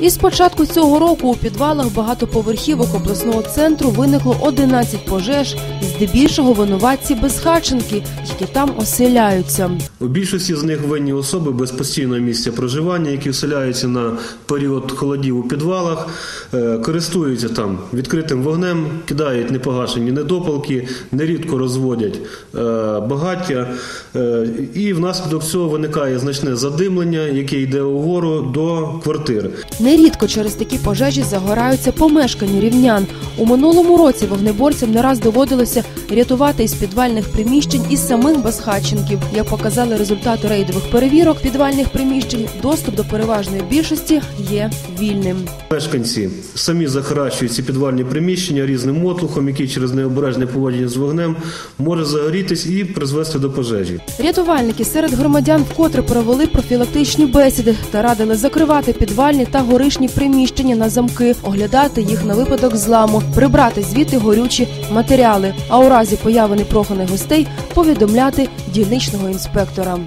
І з початку цього року у підвалах багатоповерхівок обласного центру виникло 11 пожеж, здебільшого винуватці безхатченки, які там оселяються. У більшості з них винні особи без постійного місця проживання, які вселяються на період холодів у підвалах, е, користуються там відкритим вогнем, кидають непогашені недопалки, нерідко розводять е, багаття, е, і внаслідок цього виникає значне задимлення, яке йде угору до квартир. Нерідко через такі пожежі загораються помешкання рівнян. У минулому році вогнеборцям не раз доводилося рятувати із підвальних приміщень і самих безхатченків. Як показали результати рейдових перевірок підвальних приміщень, доступ до переважної більшості є вільним. Мешканці самі захаращують ці підвальні приміщення різним мотлухом, який через необережне поводження з вогнем може загорітись і призвести до пожежі. Рятувальники серед громадян вкотре провели профілактичні бесіди та радили закривати підвальні та горишні приміщення на замки, оглядати їх на випадок зламу, прибрати звідти горючі матеріали. А у разі появи непроханих гостей повідомляти дільничного інспектора.